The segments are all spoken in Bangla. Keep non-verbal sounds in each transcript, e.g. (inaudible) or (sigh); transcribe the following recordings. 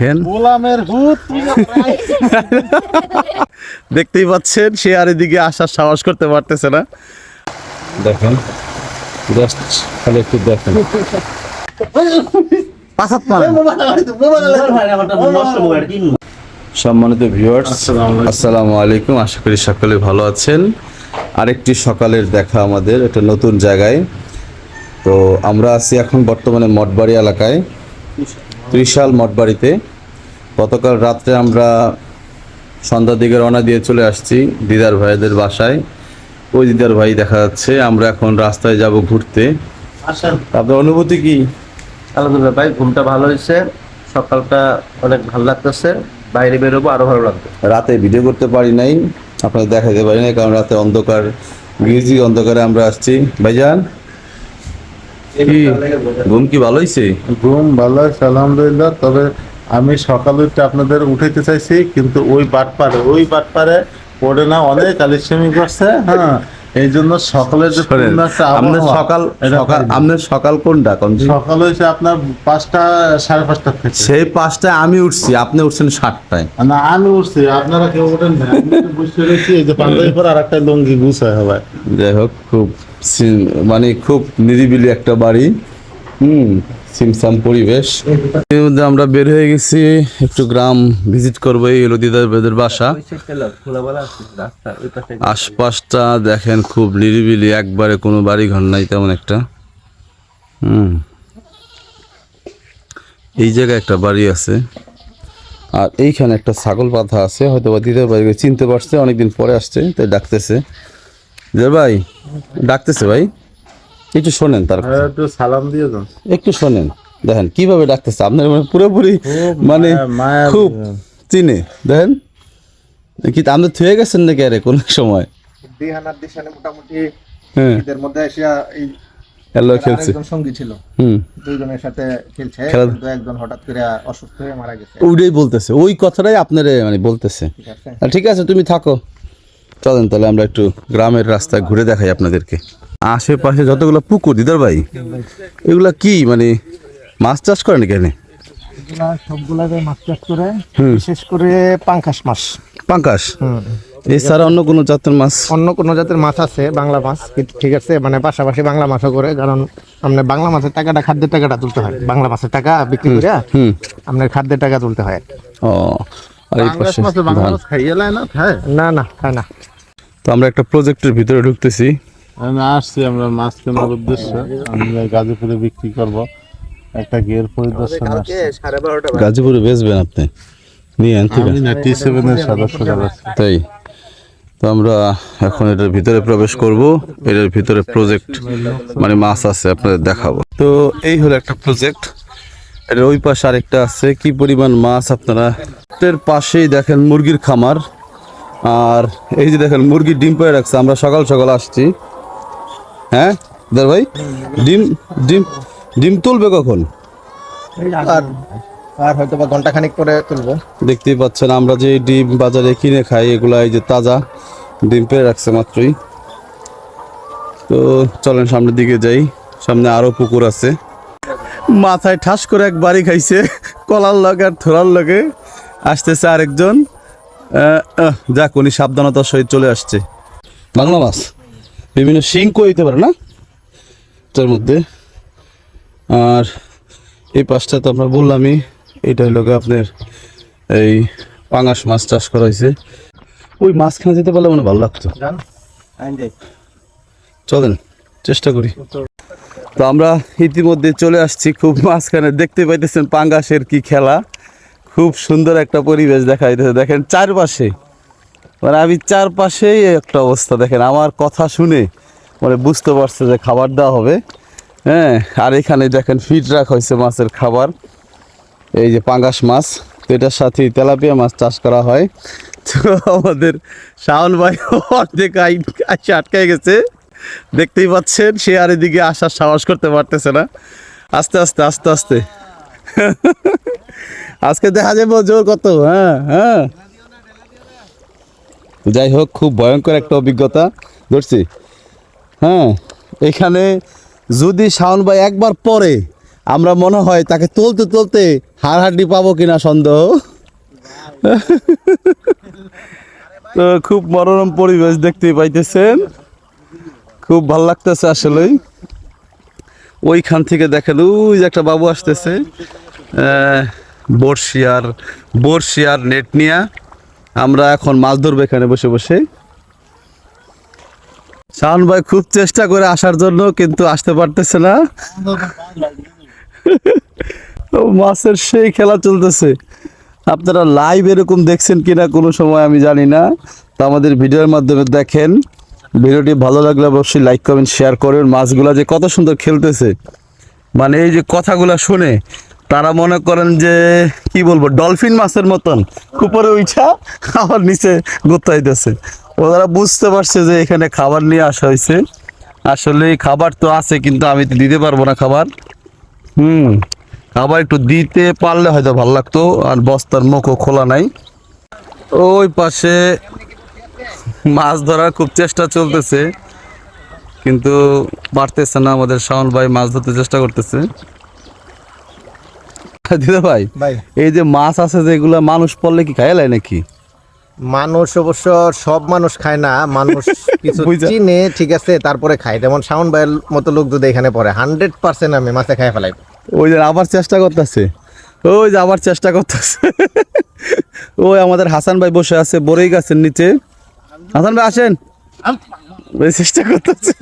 দেখেন। দেখতেই পাচ্ছেন সে আর এদিকে আসার সাহস করতে পারতেছে না। দেখেন খালি একটু দেখেন। সম্মানিত ভিউয়ার্স আসসালামু আলাইকুম। আশা করি সকলে ভালো আছেন। আরেকটি সকালের দেখা আমাদের একটা নতুন জায়গায়। তো আমরা আছি এখন বর্তমানে মঠবাড়ি এলাকায়। ত্রিশাল মঠবাড়িতে। গতকাল রাত্রে আমরা সন্ধ্যার দিকে রওনা দিয়ে চলে আসছি দিদার ভাইদের বাসায়। ওই দিদার ভাই দেখা যাচ্ছে আমরা এখন রাস্তায় যাব ঘুরতে। আসেন। আপনার অনুভূতি কি? আলহামদুলিল্লাহ ভাই ঘুমটা ভালো হয়েছে। সকালটা অনেক ভালো লাগতেছে। বাইরে বেরোবো আরও ভালো লাগবে। রাতে ভিডিও করতে পারি নাই আপনাদের দেখাতে পারি নাই কারণ রাতে অন্ধকার গিয়েছি অন্ধকারে আমরা আসছি। ভাইজান? কি? ঘুম কি ভালো হয়েছে ঘুম ভালো আছে আলহামদুলিল্লাহ। তবে আমি সকাল উঠে আপনাদের উঠাইতে চাইছি কিন্তু ওই বাটপারে ওই বাটপারে পড়ে না অনেক আলিস্বামি করছে হ্যাঁ। এই জন্য সকালের যে আপনার সকাল সকাল আপনার সকাল কোনটা? কোন সকাল হয়েছে আপনার পাঁচটা সাড়ে পাঁচটা সেই পাঁচটায় আমি উঠছি আপনি উঠছেন সাতটায়। না আমি উঠছি আপনারা কেউ ওঠেন না। আমি তো এই যে পাঞ্জাবি পর আর একটা লুঙ্গি গুছায় হবে। যাই হোক খুব মানে খুব নিরিবিলি একটা বাড়ি, হুম, সিমসাম পরিবেশ। এর মধ্যে আমরা বের হয়ে গেছি, একটু গ্রাম ভিজিট করব, এই হলো দিদার বাসা। আশপাশটা দেখেন খুব নিরিবিলি, একবারে কোনো বাড়ি ঘর নাই তেমন একটা। হুম। এই জায়গায় একটা বাড়ি আছে। আর এইখানে একটা ছাগল বাঁধা আছে হয়তো বা দিদার বাড়িকে চিনতে পারছে, অনেকদিন পরে আসছে, তাই ডাকতেছে। দিদার ভাই ডাকতেছে ভাই। একটু শোনেন তার একটু সালাম দিয়ে যান একটু শোনেন দেখেন কীভাবে ডাকতেছে। আপনার মানে পুরোপুরি মানে খুব চিনে দেখেন। কি আপনি থুয়ে গেছেন নাকি আরে কোন সময়? দিহানার দিশানে মোটামুটি হ্যাঁ। ঈদের মধ্যে এসিয়া এই এলো খেলছে। আরেকজন সঙ্গী ছিল। হুম। দুইজনের সাথে খেলছে কিন্তু একজন হঠাৎ করে অসুস্থ হয়ে মারা গেছে। ওইটাই বলতেছে। ওই কথাটাই আপনারে মানে বলতেছে। ঠিক আছে। ঠিক আছে তুমি থাকো। চলেন তাহলে আমরা একটু গ্রামের রাস্তায় ঘুরে দেখাই আপনাদেরকে। আশেপাশে যতগুলো পুকুর দিদার ভাই এগুলা কি মানে মাছ চাষ করেন কেন এগুলা মাছ চাষ করে বিশেষ করে পাঙ্কাশ মাছ। পাঙ্কাশ? এছাড়া অন্য কোনো জাতের মাছ? অন্য কোনো জাতের মাছ আছে বাংলা মাছ কিন্তু ঠিক আছে মানে পাশাপাশি বাংলা মাছও করে কারণ আপনার বাংলা মাছের টাকাটা খাদ্যের টাকাটা তুলতে হয়। বাংলা মাছের টাকা বিক্রি করে হুম। আপনার খাদ্যের টাকা তুলতে হয়। ও আর এই পাশে না না না খায় না। তো আমরা একটা প্রজেক্টের ভিতরে ঢুকতেছি। আমি আসছি আমরা মাছ কেনার উদ্দেশ্যে। আমরা গাজীপুরে বিক্রি করব। একটা গিয়ার পরিদর্শন গাজীপুরে বেচবেন আপনি? নিয়ে না টি সেভেনের সদস্য যাচ্ছি তাই। তো আমরা এখন এটার ভিতরে প্রবেশ করব। এটার ভিতরে প্রজেক্ট মানে মাছ আছে আপনাদের দেখাবো। তো এই হলো একটা প্রজেক্ট এটার ওই পাশে আরেকটা আছে। কি পরিমাণ মাছ আপনারা? এর পাশেই দেখেন মুরগির খামার। আর এই যে দেখেন মুরগির ডিম পেয়ে রাখছে আমরা সকাল সকাল আসছি। হ্যাঁ দার ভাই? ডিম ডিম ডিম তুলবে কখন? আর আর হয়তো বা ঘণ্টা খানিক পরে তুলবো। দেখতেই পাচ্ছেন আমরা যে ডিম বাজারে কিনে খাই এগুলা এই যে তাজা ডিম পেয়ে রাখছে মাত্রই। তো চলেন সামনের দিকে যাই। সামনে আরও পুকুর আছে। মাথায় ঠাস করে এক বাড়ি খাইছে কলার লগে আর থোড়ার লগে। আসতেছে আরেকজন। যাক উনি সাবধানতার সহিত চলে আসছে। বাংলা মাছ বিভিন্ন শিঙ্ক হইতে পারে না? তার মধ্যে। আর এই পাশটা তো আমরা বললামই এটা হলো আপনার এই পাঙাশ মাছ চাষ করা হয়েছে। ওই মাছখানে যেতে পারলে মনে ভালো লাগতো। চলেন চেষ্টা করি। তো আমরা ইতিমধ্যে চলে আসছি খুব মাঝখানে দেখতে পাইতেছেন পাঙ্গাসের কি খেলা। খুব সুন্দর একটা পরিবেশ দেখা যাইতেছে দেখেন চারপাশে মানে আমি চারপাশেই একটা অবস্থা দেখেন, আমার কথা শুনে মানে বুঝতে পারছে যে খাবার দেওয়া হবে। হ্যাঁ আর এখানে দেখেন ফিট রাখা হয়েছে মাছের খাবার। এই যে পাঙ্গাস মাছ, তো এটার সাথে তেলাপিয়া মাছ চাষ করা হয়। তো আমাদের শাওন ভাই অর্ধেক আইন আসে আটকায় গেছে। দেখতেই পাচ্ছেন, সে আর এদিকে আসার সাহস করতে পারতেছে না। আস্তে আস্তে আস্তে আস্তে। (laughs) আজকে দেখা যাবে জোর কত হ্যাঁ হ্যাঁ। যাই হোক, খুব ভয়ঙ্কর একটা অভিজ্ঞতা, ধরছি। হ্যাঁ এখানে যদি শাওন ভাই একবার পরে, আমরা মনে হয় তাকে তুলতে তুলতে হাড় হাড্ডি পাবো কিনা সন্দেহ। (laughs) তো খুব মনোরম পরিবেশ দেখতে পাইতেছেন। খুব ভালো লাগতেছে আসলেই। ওইখান থেকে দেখেন, ওই যে একটা বাবু আসতেছে বড়শি আর নেট নিয়ে আমরা এখন মাছ ধরবো এখানে বসে বসে। শাহন ভাই খুব চেষ্টা করে আসার জন্য কিন্তু আসতে পারতেছে না। (laughs) মাছের সেই খেলা চলতেছে। আপনারা লাইভ এরকম দেখছেন কিনা কোনো সময় আমি জানি না। তো আমাদের ভিডিওর মাধ্যমে দেখেন। ভিডিওটি ভালো লাগলে অবশ্যই লাইক কমেন্ট শেয়ার করবেন। মাছগুলা যে কত সুন্দর খেলতেছে। মানে এই যে কথাগুলো শুনে তারা মনে করেন যে, কি বলব ডলফিন মাছের মতন। উপরে উঠা আবার নিচে গোতাইতেছে। ওরা বুঝতে পারছে যে এখানে খাবার নিয়ে আসা হয়েছে। আসলে খাবার তো আছে, কিন্তু আমি তো দিতে পারব না খাবার। হুম, খাবার একটু দিতে পারলে হয়তো ভালো লাগতো, আর বস্তার মুখও খোলা নাই। ওই পাশে মাছ ধরার খুব চেষ্টা চলতেছে কিন্তু পারতেছে না আমাদের শাওন ভাই মাছ ধরতে চেষ্টা করতেছে। দিদা ভাই এই যে মাছ আছে যেগুলা মানুষ পড়লে কি খাইলাই নাকি? মানুষ অবশ্য সব মানুষ খায় না মানুষ (laughs) কিছু চিনে ঠিক আছে তারপরে খায়। যেমন শাওন ভাইয়ের মতো লোক যদি এখানে পড়ে হান্ড্রেড পার্সেন্ট আমি মাছে খাই ফেলাই। ওই যে আবার চেষ্টা করতেছে ওই যে আবার চেষ্টা করতেছে। (laughs) ওই আমাদের হাসান ভাই বসে আছে বরেই গাছের নিচে। হাসান ভাই আসেন। ওই চেষ্টা করতেছে।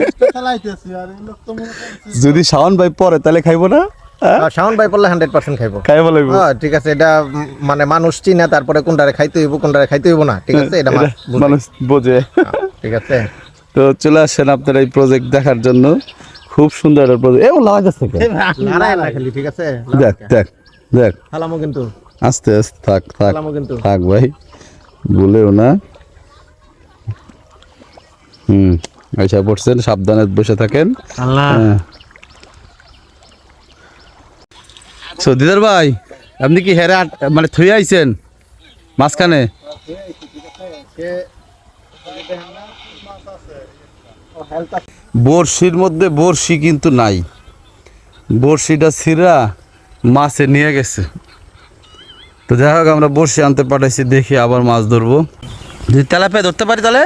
যদি শাওন ভাই পরে তাহলে খাইবো না? হ্যাঁ? শাওন ভাই পড়লে হান্ড্রেড পার্সেন্ট খাইবো। খাইবো লাগবো। হ্যাঁ, ঠিক আছে এটা মানে মানুষ চিনে তারপরে কোনটারে খাইতে হইব কোনটারে খাইতে হইব না ঠিক আছে এটা। মানুষ বোঝে। হ্যাঁ, ঠিক আছে। তো চলে আসেন আপনার এই প্রজেক্ট দেখার জন্য। খুব সুন্দর একটা প্রজেক্ট এমন লাগা খালি ঠিক আছে দেখ দেখ দেখ। হালামো কিন্তু। আস্তে আস্তে থাক থাক হালামো কিন্তু। থাক ভাই। বলেও না। হুম আচ্ছা পড়ছেন সাবধানে বসে থাকেন। হ্যাঁ। সো দিদার ভাই আপনি কি হেরে মানে থুয়ে আইছেন? মাঝখানে? বড়শির মধ্যে বড়শি কিন্তু নাই। বড়শিটা ছিঁড়া মাছে নিয়ে গেছে। তো যাই হোক আমরা বড়শি আনতে পাঠাইছি দেখি আবার মাছ ধরবো। যদি তেলাপিয়া ধরতে পারি তাহলে?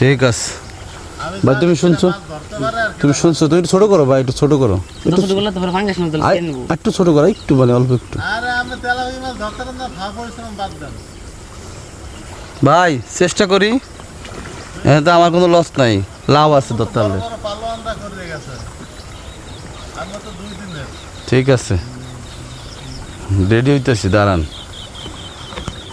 ঠিক আছে। ভাই তুমি শুনছো? তুমি শুনছো? তুমি একটু ছোট করো ভাই একটু ছোট করো। একটু একটু ছোট করো একটু মানে অল্প একটু। ভাই চেষ্টা করি। এখানে তো আমার কোনো লস নাই। লাভ আছে ধরতে পারলে। পালোয়ানরা করে গেছে আমরা তো দুই দিনের। ঠিক আছে। রেডি হইতেছি দাঁড়ান।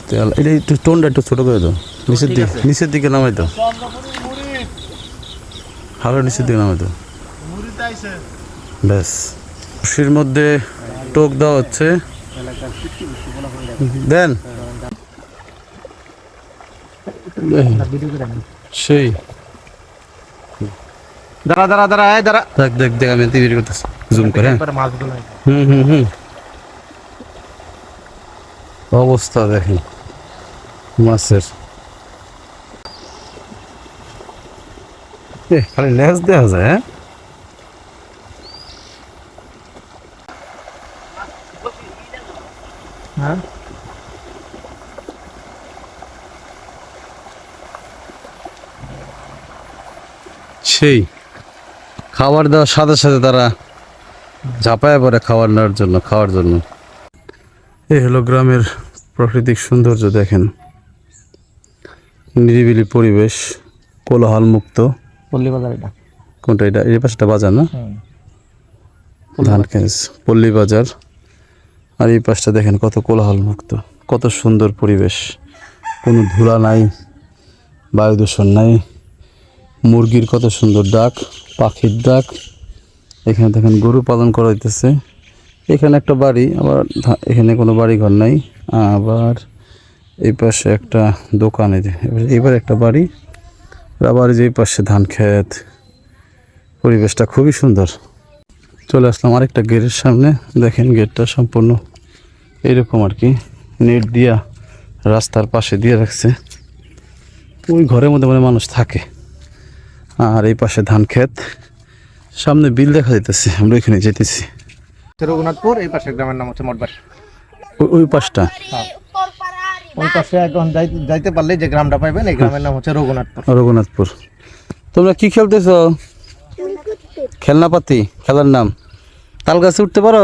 তেল এটা একটু টোনটা একটু ছোট করে দাও। নিচের দিকে নিচের দিকে নামাই দাও। চন্দ্রপুরি হালকা নিচের দিকে নামাই দাও। ব্যাস। খুশির মধ্যে টোক দেওয়া হচ্ছে। দেন। সেই। দাঁড়া দাঁড়া দাঁড়া এই দাঁড়া। দেখ দেখ দেখ আমি টিভি করতেছি। জুম করে হ্যাঁ। হুম হুম হুম। অবস্থা দেখেন। মাছের। খালি লেজ দেওয়া যায় হ্যাঁ? হ্যাঁ। সেই খাবার দেওয়ার সাথে সাথে তারা ঝাঁপায় পড়ে খাবার নেওয়ার জন্য খাওয়ার জন্য। এই হলো গ্রামের প্রাকৃতিক সৌন্দর্য দেখেন। নিরিবিলি পরিবেশ কোলাহল মুক্ত পল্লী বাজার এটা। কোনটা এটা? এই পাশটা বাজার না? ধানখেজ পল্লী বাজার আর এই পাশটা দেখেন কত কোলাহল মুক্ত কত সুন্দর পরিবেশ। কোনো ধুলা নাই বায়ু দূষণ নাই মুরগির কত সুন্দর ডাক পাখির ডাক। এখানে দেখেন গরু পালন করা হইতেছে। এখানে একটা বাড়ি আবার এখানে কোনো বাড়ি ঘর নাই আবার এই পাশে একটা দোকান এই যে এবার- একটা বাড়ি আবার যে পাশে ধান ক্ষেত। পরিবেশটা খুবই সুন্দর। চলে আসলাম আরেকটা গেটের সামনে। দেখেন গেটটা সম্পূর্ণ এইরকম আর কি নেট দিয়া রাস্তার পাশে দিয়ে রাখছে। ওই ঘরের মধ্যে মানে মানুষ থাকে। আর এই পাশে ধান ক্ষেত। সামনে বিল দেখা যাইতেছে আমরা এখানে যেতেছি। রঘুনাথপুর এই পাশে গ্রামের নাম হচ্ছে মঠবাড়ি। ওই- ওই পাশটা? ওই পাশে এখন যাইতে যাইতে পারলে যে গ্রামটা পাইবেন এই গ্রামের নাম হচ্ছে রঘুনাথপুর। রঘুনাথপুর। তোমরা কি খেলতেছ? খেলনাপাতি খেলার নাম। তাল গাছে উঠতে পারো?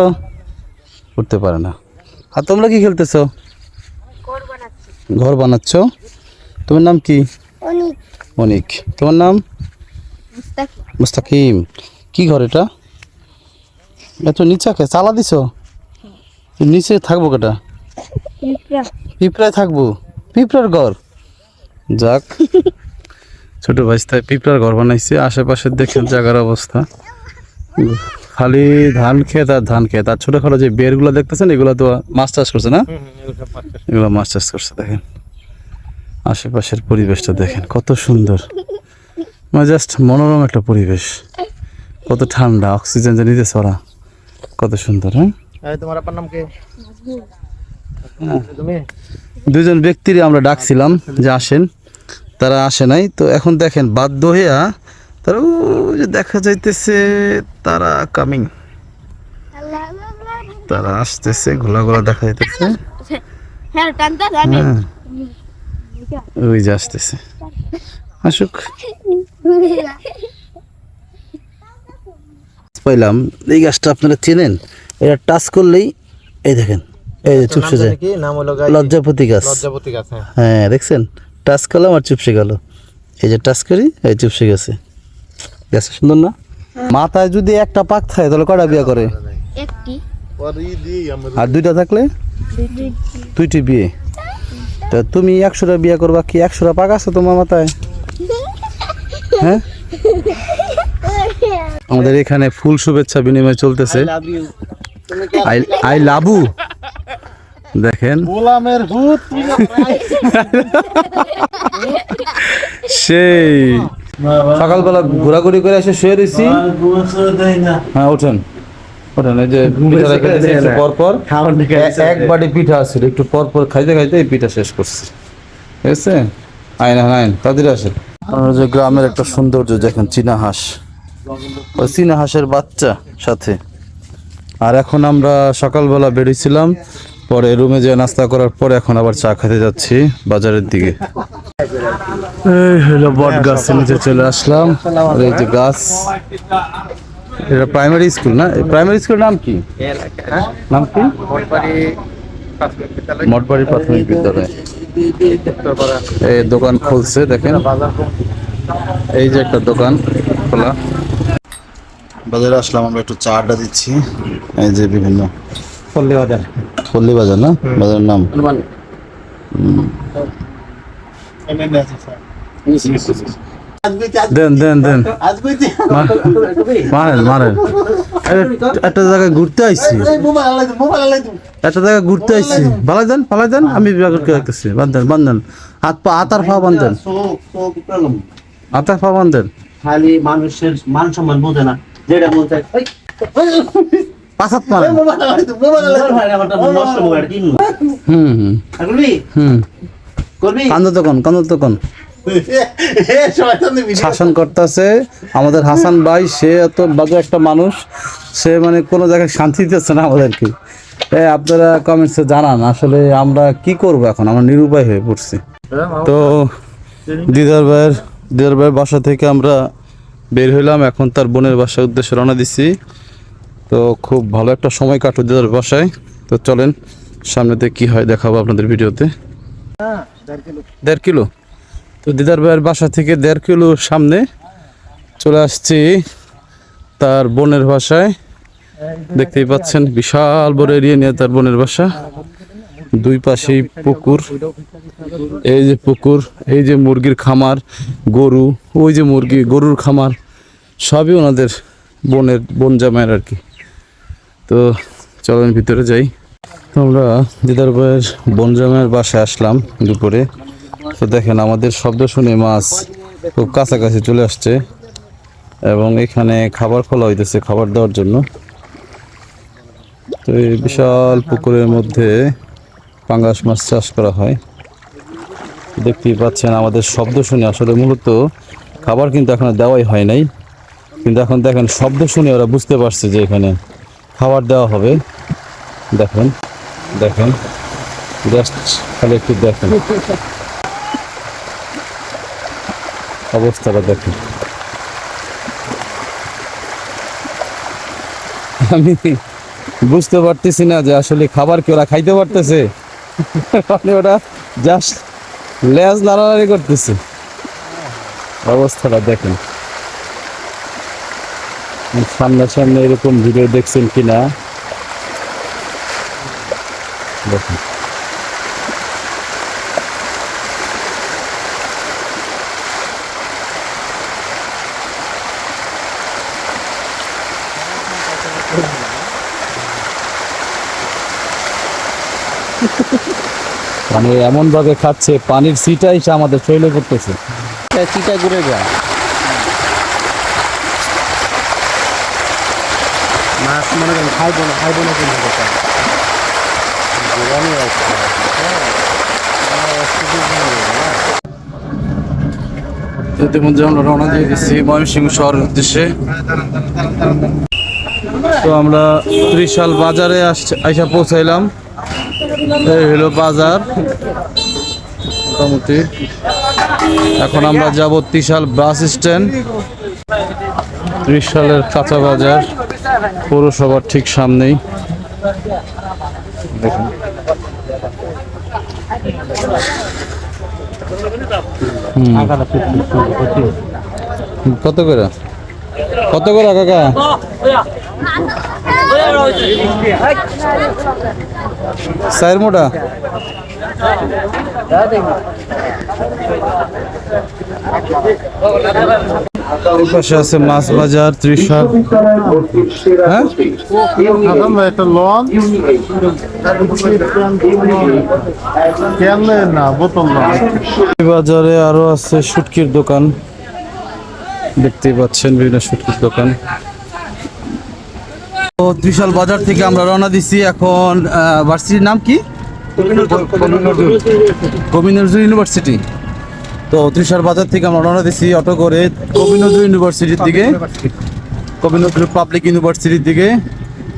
উঠতে পারে না। আর তোমরা কি খেলতেছ? ঘর বানাচ্ছ। তোমার নাম কি? অনিক। তোমার নাম? মুস্তাকি মুস্তাকিম। কি ঘর এটা? এত নিচাকে চালা দিছ? নিচে থাকব কেটা? পিঁপড়ায় থাকব পিঁপড়ার ঘর। যাক ছোট ভাইস্তায় পিঁপড়ার ঘর বানাইছে আশেপাশে দেখেন জায়গার অবস্থা। খালি ধান ক্ষেত আর ধান ক্ষেত আর ছোটখাটো যে বেরগুলো দেখতেছেন এগুলো তো মাছ চাষ করছে না? এগুলো মাছ চাষ করছে দেখেন। আশেপাশের পরিবেশটা দেখেন কত সুন্দর। মানে জাস্ট মনোরম একটা পরিবেশ। কত ঠান্ডা অক্সিজেন যে নিতেছে ওরা কত সুন্দর হ্যাঁ? তোমার আপনার নাম কি? দুজন ব্যক্তিরই আমরা ডাকছিলাম যে আসেন। তারা আসে নাই। তো এখন দেখেন বাধ্য হইয়া তারা ওই যে দেখা যাইতেছে তারা কামিং তারা আসতেছে ঘোলা ঘোলা দেখা যাইতেছে। হ্যাঁ হ্যাঁ। ওই যে আসতেছে। আসুক। পাইলাম। এই গাছটা আপনারা চেনেন। এটা টাচ করলেই এই দেখেন। এই যে চুপসে যায়। কি? নাম হলো লজ্জাপতি গাছ লজ্জাপতি গাছ হ্যাঁ। হ্যাঁ দেখছেন? টাচ করলাম আর চুপসে গেল। এই যে টাচ করি এই চুপসে গেছে। গেছে সুন্দর না? মাথায় যদি একটা পাক থাকে তাহলে কটা বিয়ে করে? একটি। আর দুইটা থাকলে? দুইটি। বিয়ে। তা তুমি একশোটা বিয়ে করবা কি? একশোটা পাক আছে তোমার মাথায়? হ্যাঁ? (laughs) আমাদের এখানে ফুল শুভেচ্ছা বিনিময় চলতেছে। লাভ ইউ তুমি আই আই লাবু দেখেন। গোলামের ভূত সেই। সকালবেলা ঘোরাঘুরি করে এসে শুয়ে রয়েছি হ্যাঁ ওঠেন। ওঠেন এই যে রেখে দিয়েছি একটু পর পর। এক বাটি পিঠা একটু পর পর খাইতে খাইতে এই পিঠা শেষ করছি। ঠিক আছে? আইন আইন তাদের আসে আমরা যে গ্রামের একটা সৌন্দর্য দেখেন চীনা হাঁস। ওই চীনা হাঁসের বাচ্চা সাথে। আর এখন আমরা সকালবেলা বেরিয়েছিলাম, পরে রুমে যেয়ে নাস্তা করার পরে এখন আবার চা খেতে যাচ্ছি বাজারের দিকে। বট গাছের নিচে চলে আসলাম এই যে গাছ, এটা প্রাইমারি স্কুল না? প্রাইমারি স্কুল নাম কি? নাম কি? মঠবাড়ি প্রাথমিক বিদ্যালয়। এই দোকান খুলছে, দেখেন। এই যে একটা দোকান খোলা। বাজারে আসলাম আমরা একটু চা আড্ডা দিচ্ছি এই যে বিভিন্ন পল্লী বাজার পল্লী বাজার না বাজারের নাম দেন দেন দেন মারেন মারেন একটা জায়গায় ঘুরতে আইছি একটা জায়গায় ঘুরতে আইছি পালাই দেন পালাই দেন আমি বিবাহ করতে রাখতেছি বান্ধেন বান্ধেন হাত পা হাতার পা বান্ধেন হাতার পা বান্ধেন খালি মানুষের মান সম্মান বোঝে না যেটা মন চায়। পাঁচাত মারেন নষ্ট মোবাইল কিনবো। হুম হুম। হুম। করবি? কান্দ তখন কান্দ তখন শাসন করতেছে। আমাদের হাসান ভাই সে এত বাজে একটা মানুষ। সে মানে কোনো জায়গায় শান্তি দিতেছে না আমাদেরকে। এ আপনারা কমেন্টসে জানান আসলে আমরা কি করব এখন? আমরা নিরুপায় হয়ে পড়ছি। তো দিদার ভাইয়ের দিদার ভাইয়ের বাসা থেকে আমরা বের হইলাম, এখন তার বোনের বাসার উদ্দেশ্যে রওনা দিছি। তো খুব ভালো একটা সময় কাটলো দিদার বাসায়। তো চলেন সামনেতে কি হয় দেখাবো আপনাদের ভিডিওতে। দেড় কিলো। তো দিদার ভাইয়ের বাসা থেকে দেড় কিলো সামনে চলে আসছি তার বোনের বাসায়। দেখতেই পাচ্ছেন, বিশাল বড় এরিয়া নিয়ে তার বোনের বাসা। দুই পাশেই পুকুর। এই যে পুকুর, এই যে মুরগির খামার, গরু, ওই যে মুরগি, গরুর খামার। সবই ওনাদের বোনের, বোন জামাইয়ের আর কি। তো চলেন ভিতরে যাই। তো আমরা দিদার ভাইয়ের বোন জামাইয়ের বাসায় আসলাম দুপুরে। তো দেখেন আমাদের শব্দ শুনে মাছ খুব কাছাকাছি চলে আসছে এবং এখানে খাবার খোলা হইতেছে খাবার দেওয়ার জন্য। তো এই বিশাল পুকুরের মধ্যে পাঙ্গাস মাছ চাষ করা হয়। দেখতেই পাচ্ছেন আমাদের শব্দ শুনে আসলে মূলত খাবার কিন্তু এখনও দেওয়াই হয় নাই। কিন্তু এখন দেখেন, শব্দ শুনে ওরা বুঝতে পারছে যে এখানে খাবার দেওয়া হবে। দেখেন দেখেন জাস্ট খালি একটু দেখেন। অবস্থাটা দেখেন। আমি বুঝতে পারতেছি না যে আসলে খাবার কি ওরা খাইতে পারতেছে? মানে ওরা জাস্ট লেজ নাড়ানাড়ি করতেছে। অবস্থাটা দেখেন। সামনাসামনি এরকম ভিডিও দেখছেন কিনা? দেখুন। মানে এমন ভাবে খাচ্ছে, পানির সিটা এসে আমাদের শৈলে করতেছে চিটা ঘুরে যায় মাছ মনে করেন খাইবো না খাইবো না কিন্তু ইতিমধ্যে আমরা রওনা দিয়ে দিচ্ছি ময়মনসিংহ শহরের উদ্দেশ্যে। তো আমরা ত্রিশাল বাজারে আইসা পৌঁছাইলাম। এই হলো বাজার। মোটামুটি। এখন আমরা যাব ত্রিশাল বাস স্ট্যান্ড। ত্রিশালের কাঁচা বাজার। পৌরসভার ঠিক সামনেই। দেখুন। কত করে? কত করে কাকা? চার মোটা? এই পাশে আছে মাছ বাজার ত্রিশাল হ্যাঁ? একটা লন না বোতল বাজারে আরও আছে শুটকির দোকান। দেখতেই পাচ্ছেন বিভিন্ন শুটকির দোকান। তো ত্রিশাল বাজার থেকে আমরা রওনা দিছি এখন আহ, ভার্সিটির নাম কি? নজরুল ইউনিভার্সিটি। তো ত্রিশাল বাজার থেকে আমরা রওনা দিছি অটো করে কবি নজরুল ইউনিভার্সিটির দিকে। কবি নজরুল পাবলিক ইউনিভার্সিটির দিকে।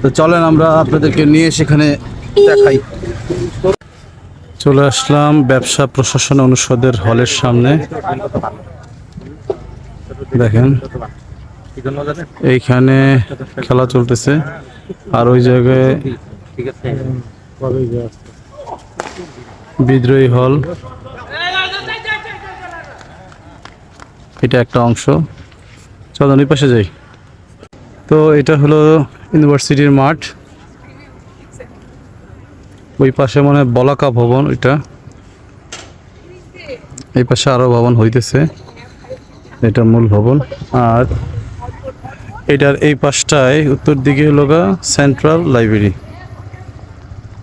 তো চলেন আমরা আপনাদেরকে নিয়ে সেখানে দেখাই। চলে আসলাম ব্যবসা প্রশাসন অনুষদের হলের সামনে। দেখেন, এইখানে খেলা চলতেছে। আর ওই জায়গায় বিদ্রোহী হল। এটা একটা অংশ। চলুন ওই পাশে যাই। তো এটা হলো ইউনিভার্সিটির মাঠ। ওই পাশে মনে বলাকা ভবন ওইটা এই পাশে আরও ভবন হইতেছে। এটা মূল ভবন। আর এটার এই পাশটায় উত্তর দিকে হলো সেন্ট্রাল লাইব্রেরি,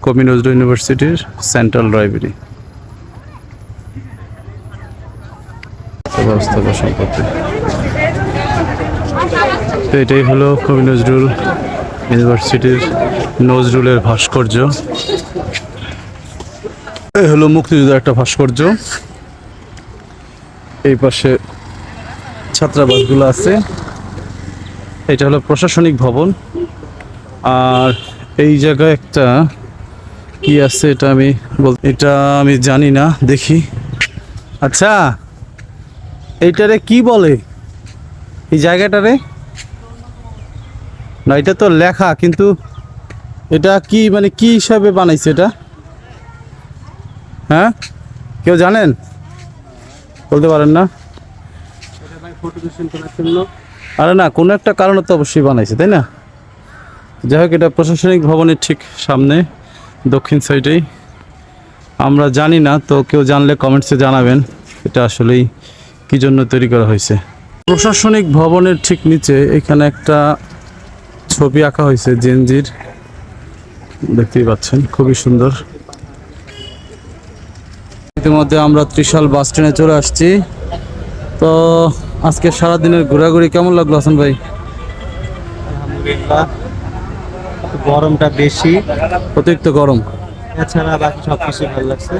কবি নজরুল ইউনিভার্সিটির সেন্ট্রাল লাইব্রেরি। ব্যবস্থাপনা সম্পর্কে তো এটাই হলো কবি নজরুল ইউনিভার্সিটির নজরুলের ভাস্কর্য। এই হলো মুক্তিযুদ্ধের একটা ভাস্কর্য। এই পাশে ছাত্রাবাসগুলো আছে। এটা হলো প্রশাসনিক ভবন। আর এই জায়গায় একটা কি আছে এটা আমি বল এটা আমি জানি না, দেখি। আচ্ছা! এইটারে কি বলে? এই জায়গাটারে? না, এটা তো লেখা, কিন্তু এটা কি মানে কি হিসাবে বানাইছে এটা? হ্যাঁ? কেউ জানেন? বলতে পারেন না। আরে না, কোনো একটা কারণে তো অবশ্যই বানাইছে, তাই না? যাই হোক, এটা প্রশাসনিক ভবনের ঠিক সামনে, দক্ষিণ সাইডেই। আমরা জানি না, তো কেউ জানলে কমেন্টসে জানাবেন। এটা আসলেই কি জন্য তৈরি করা হয়েছে? প্রশাসনিক ভবনের ঠিক নিচে এখানে একটা ছবি আঁকা হয়েছে জেনজির। দেখতেই পাচ্ছেন খুবই সুন্দর। ইতিমধ্যে আমরা ত্রিশাল বাস স্ট্যান্ডে চলে আসছি। তো আজকে সারাদিনের ঘোরাঘুরি কেমন লাগল হাসান ভাই? গরমটা বেশি। অতিরিক্ত গরম। এছাড়া বাকি সব কিছু ভালো লাগছে।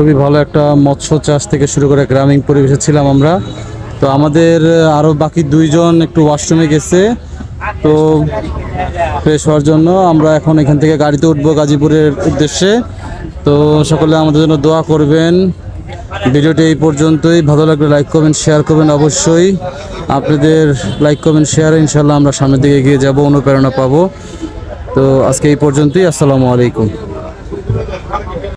খুবই ভালো একটা মৎস্য চাষ থেকে শুরু করে গ্রামীণ পরিবেশে ছিলাম আমরা। তো আমাদের আরও বাকি দুইজন একটু ওয়াশরুমে গেছে। তো ফ্রেশ হওয়ার জন্য আমরা এখন এখান থেকে গাড়িতে উঠবো গাজীপুরের উদ্দেশ্যে। তো সকলে আমাদের জন্য দোয়া করবেন। ভিডিওটি এই পর্যন্তই। ভালো লাগলে লাইক করবেন শেয়ার করবেন অবশ্যই। আপনাদের লাইক করবেন শেয়ার ইনশাল্লাহ আমরা সামনের দিকে এগিয়ে যাব, অনুপ্রেরণা পাবো। তো আজকে এই পর্যন্তই। আসসালামু আলাইকুম।